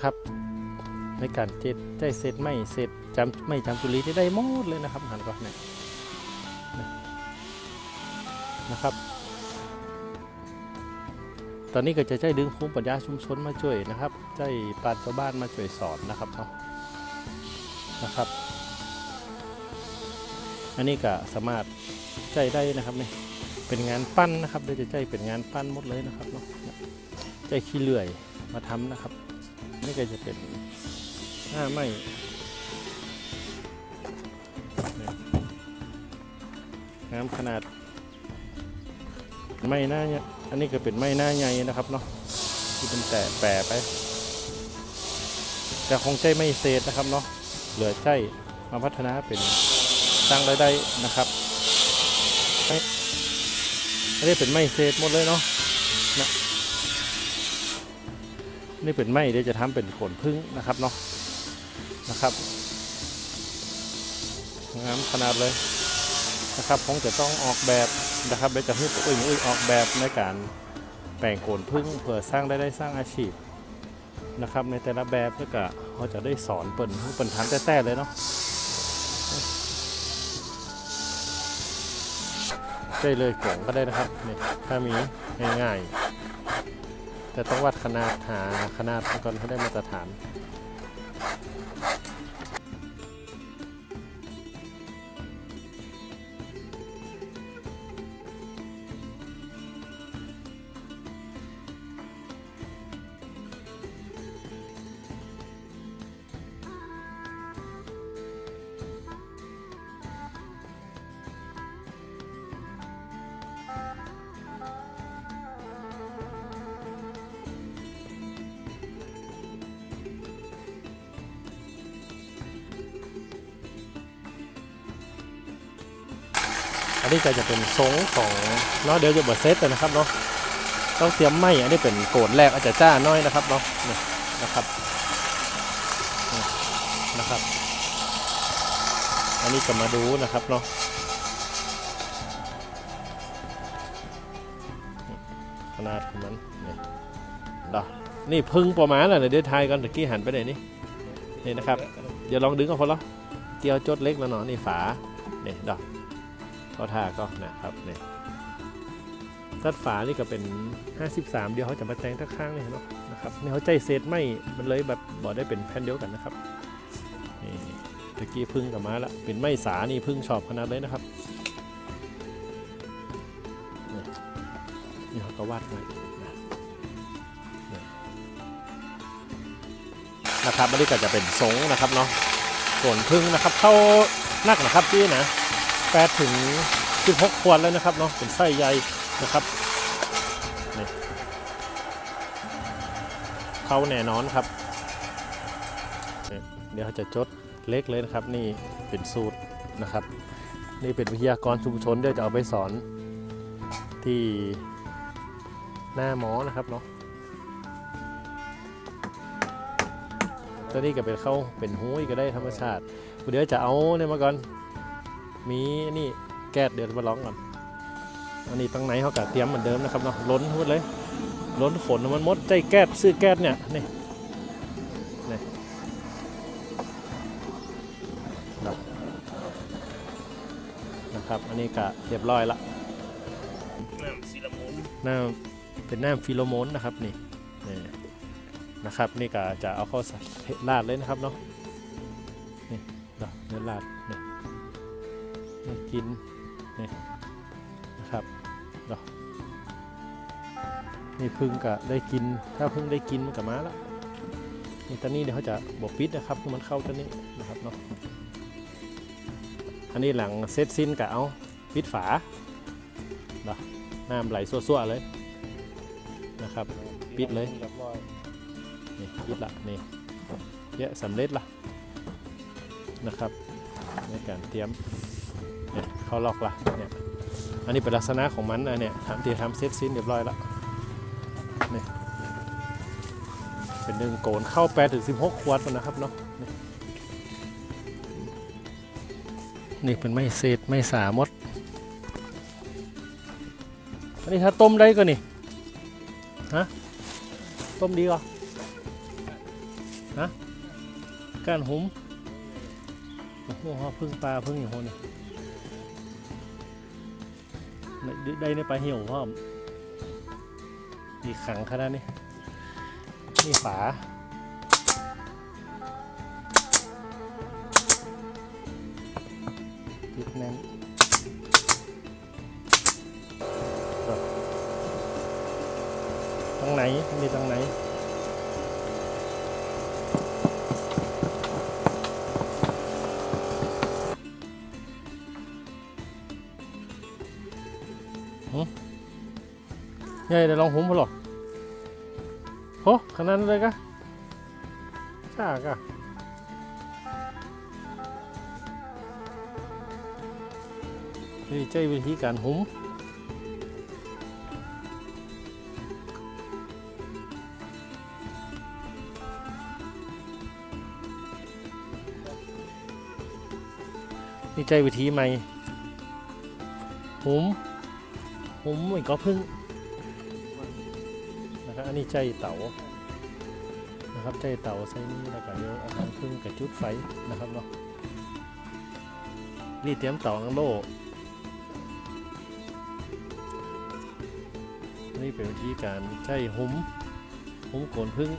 นะครับ ในการเจ็ดได้เสร็จไม่เสร็จจำไม่จำจุลีได้หมดเลยนะครับหันก่อนเนี่ยนะครับ ตอนนี้ก็จะใจดึงภูมิปัญญาชุมชนมาช่วยนะครับใจปราชญ์ชาวบ้านมาช่วยสอนนะครับเนาะนะครับ อันนี้ก็สามารถใจได้นะครับนี่เป็นงานปั้นนะครับเดี๋ยวจะใจเป็นงานปั้นหมดเลยนะครับเนาะใจขี้เลื่อยมาทำนะครับ นี่ก็จะเป็นหน้าไม้นี่ยงามขนาด ไม้หน้าเนี่ยอันนี้ก็เป็นไม้หน้าใหญ่นะครับเนาะที่เป็นแต่แปรไป แต่คงใจไม่เศษนะครับเนาะเหลือใจมาพัฒนาเป็นสร้างรายได้นะครับไม่อันนี้เป็นไม้เศษหมดเลยเนาะ นี่เป็นไม้เดี๋ยวจะทำเป็นขนพึ่งนะครับเนาะนะครับงามขนาดเลยนะครับคงจะต้องออกแบบนะครับเดี๋ยวจะให้ตัวอื่นอื่นออกแบบในการแปลงโขนพึ่งเพื่อสร้างได้ได้สร้างอาชีพนะครับในแต่ละแบบแล้วก็เขาจะได้สอนเปิ่นเปิ่นทันแต่แต่เลยเนาะได้เลยกล่องก็ได้นะครับนี่ถ้ามีง่ายๆ แต่ต้องวัดขนาดหาขนาดก่อนให้ได้มาตรฐาน อันนี้ก็จะเป็นทรงของเนาะเดี๋ยวจะบดเซตเลยนะครับเนาะต้องเตรียมไม้อันนี้เป็นโกดแรกอาจจะจ้าน้อยนะครับเนาะนะครับนะครับ อันนี้ก็มาดูนะครับเนาะขนาดของมันนี่ดอกนี่พึ่งประมาณน่ะเดี๋ยวทายกันตะกี้หันไปไหนนี่นี่นะครับ เดี๋ยวลองดึงเอาพอแล้วเกี่ยวจดเล็กแล้วเนาะนี่ฝานี่ดอก เข้าท่าก็นะครับเนี่ยตัดฝานี่ก็เป็น 53 เดียวเขาจะมาแต่งทั้งข้างนี่เนาะนะครับนี่เขาใจเซตไม่มันเลยแบบบอกได้เป็นแผ่นเดียวกันนะครับนี่ตะกี้พึ่งกลับมาละเป็นไม้สานี่พึ่งชอบขนาดเลยนะครับนี่เขาก็วาดไว้นะครับอันนี้ก็จะเป็นทรงนะครับเนาะส่วนพึ่งนะครับเข้านักนะครับพี่นะ 8ถึง16ขวดแล้วนะครับเนาะเป็นไส้ใหญ่นะครับนี่เข้าแน่นอนครับ เดี๋ยวจะจดเล็กเลยนะครับ นี่เป็นสูตรนะครับ นี่เป็นวิทยากรชุมชนเดี๋ยวจะเอาไปสอนที่หน้าหมอนะครับเนาะตัวนี้ก็เป็นเข้าเป็นหุ้ยก็ได้ธรรมชาติ เดี๋ยวจะเอาเนี่ยมาก่อน มีนี่แก๊สเดี๋ยวมาลองก่อนอันนี้ตั้งไหนเขากะเตรียมเหมือนเดิมนะครับเนาะล้นพูดเลย ล้นขนมันมดใจแก๊สซื้อแก๊สเนี่ยนี่นี่ครับนะครับ อันนี้กะเรียบร้อยละน้ำซิลามูนน้ำเป็นน้ำฟิโลโมนนะครับนี่นี่นะครับนี่กะจะเอาเข้าใส่ราดเลยนะครับเนาะนี่เนาะเนื้อราดนี่ มากินนี่นะครับเนาะนี่พึ่งก็ได้กิน ถ้าพึ่งได้กินมันก็มาแล้วนี่ตอนนี้เดี๋ยวเขาจะบอกปิดนะครับมันเข้าตัวนี้นะครับเนาะอันนี้หลังเซตสิ้นก็เอาปิดฝาเนาะน้ำไหลซั่วๆเลยนะครับ ปิดเลยรีบร้อยนี่ปิดละนี่เยอะสำเร็จละนะครับในการเตรียม เข้าล็อกละเนี่ยอันนี้เป็นลักษณะของมันนะเนี่ยทำเตียทำเซตสิ้นเรียบร้อยแล้วนี่เป็นหนึ่งโกนเข้า8ถึง16ขวดนะครับเนาะนี่นี่เป็นไม่เศษไม่สามด อันนี้ถ้าต้มได้ก็นี่ ฮะ ต้มดีกว่าฮะกานหุมโอ้โหพึ่งปลาพึ่งอย่างโหนี่ ได้ได้ในปลาเหี่ยวพ่อมมีขังขนาดนี้นี่ฝาติดแน่นทางไหนมีทางไหน ใหญ่เดี๋ยวลองหุ้มพอหรอโหขนาดนั้นเลยกะช่ากะนี่ใจวิธีการหุ้มนี่ใจวิธีใหม่หุ้มหุ้มอีกก็พึ่ง นะครับ อันนี้ใจเต๋านะครับใจเต๋าใส่นี่แล้วก็เดี๋ยวเอาหางพึ่งกับจุดไฟนะครับเนาะนี่เตรียมเต๋าอังโลนี่เป็นวิธีการใจหุ้มหุ้มโกนพึ่ง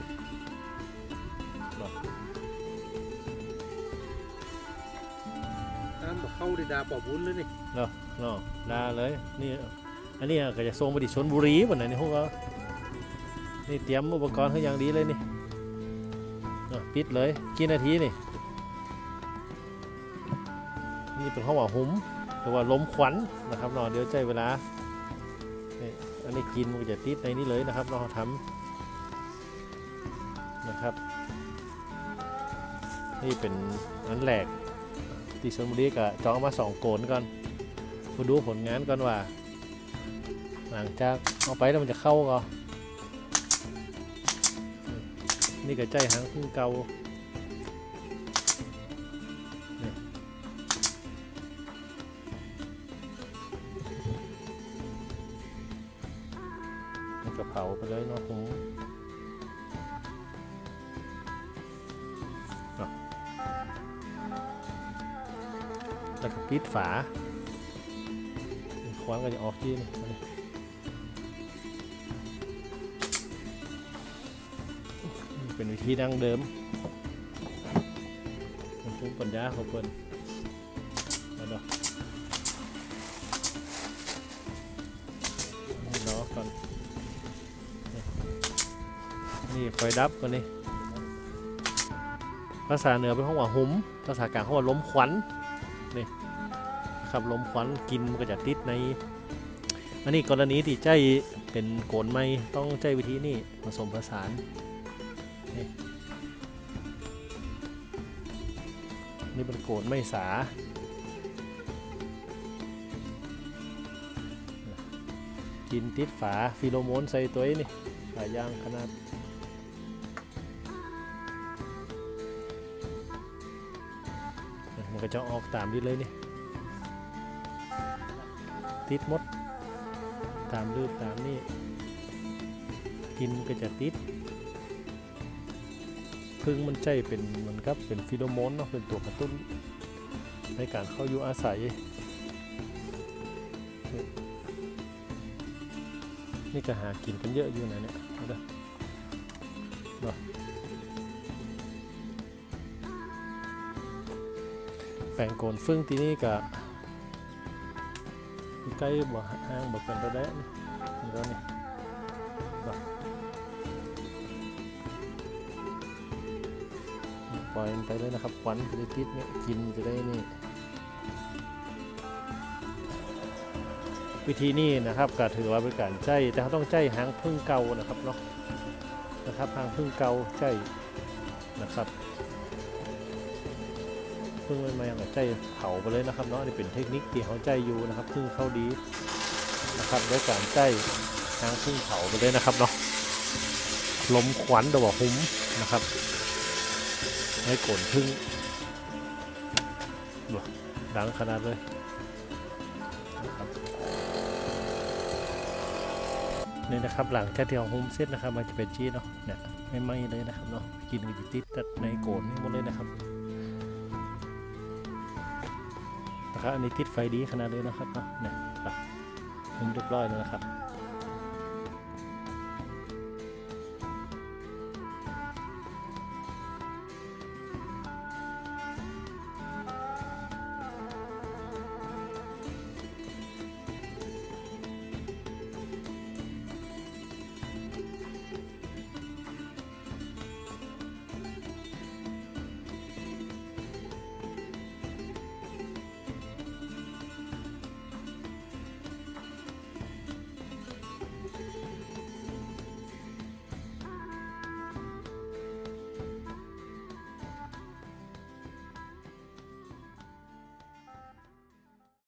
น้ำบอกเข้าในดาปอบวุ้นเลยนี่เนาะเนาะได้เลยนี่อันนี้ก็จะส่งไปที่ชนบุรีวันไหนนี่พวกเรา นี่เตรียมอุปกรณ์ให้อย่างดีเลยนี่ปิดเลยกี่นาทีนี่นี่เป็นห้องว่าหุ้มหรือว่าล้มควันนะครับเนาะเดี๋ยวใจเวลานี่อันนี้กินมันจะติดในนี้เลยนะครับเราทำนะครับ นี่เป็นอันแรกที่ชลบุรีก็จองมาสองโกนก่อนมาดูผลงานก่อนว่า หลังจากเอาไปแล้วมันจะเข้าก็ นี่ก็ใจหางพึ่งเกานี่มันก็เผาไปเลยเนาะผมแล้วก็ปิดฝาคว้างก็จะออกที่นี่ เลยนี่เป็นวิธีดั้งเดิมของภูมิปัญญาของเพิ่นเอาดอกนี่ล้อก่อนนี่ไฟดับก่อนนี่ภาษาเหนือเป็นห้องว่าหุ้มภาษากลางห้องว่าล้มควันนี่ครับล้มควันกินมันก็จะติดในอันนี้กรณีที่ใจเป็นโกนไม้ต้องใจวิธีนี่ผสมผสาน นี่นี่เป็นโกนไม้สากินติดฝาฟิโลโมนใส่ตัวนี้นี่หลายอย่างขนาดมันก็จะออกตามนี้เลยนี่ ติดมด ตามรูปตามนี่ กินก็จะติด พึ่งมันใจเป็นเหมันกับเป็นฟิโลโมนเนาะเป็นตัวกระตุ้นในการเข้าอยู่อาศัย นี่ก็หากินกันเยอะอยู่นะเนี่ยเอาด้อเนาะแปลงโกนฟึ่งที่นี่ก็ใกล้บ่ห้างบ่กันตัวได้นี่นี่ก็นี่ ปล่อยมันไปเลยนะครับควันจะได้ติดเนี่ยกินจะได้นี่วิธีนี้นะครับก็ถือว่าเป็นการใจแต่เขาต้องใจหางพึ่งเก่านะครับเนาะนะครับหางพึ่งเก่าใจนะครับพึ่งไม่มาอย่างใจเผาไปเลยนะครับเนาะนี่เป็นเทคนิคที่เขาใจอยู่นะครับพึ่งเข้าดีนะครับด้วยการใจหางพึ่งเผาไปเลยนะครับเนาะลมควันดอกหุ้มนะครับ ให้โกนพึ่งดูดังขนาดเลยนี่นะครับหลังจากที่เราหุ้มเสร็จนะครับ มันจะเป็นจี้เนาะเนี่ยไม่ไหม้เลยนะครับเนาะกินก็จะติดตัดในโกนนี่หมดเลยนะครับนะครับอันนี้ติดไฟดีขนาดเลยนะครับเนาะเนี่ยครับถึงเรียบร้อยแล้วนะครับ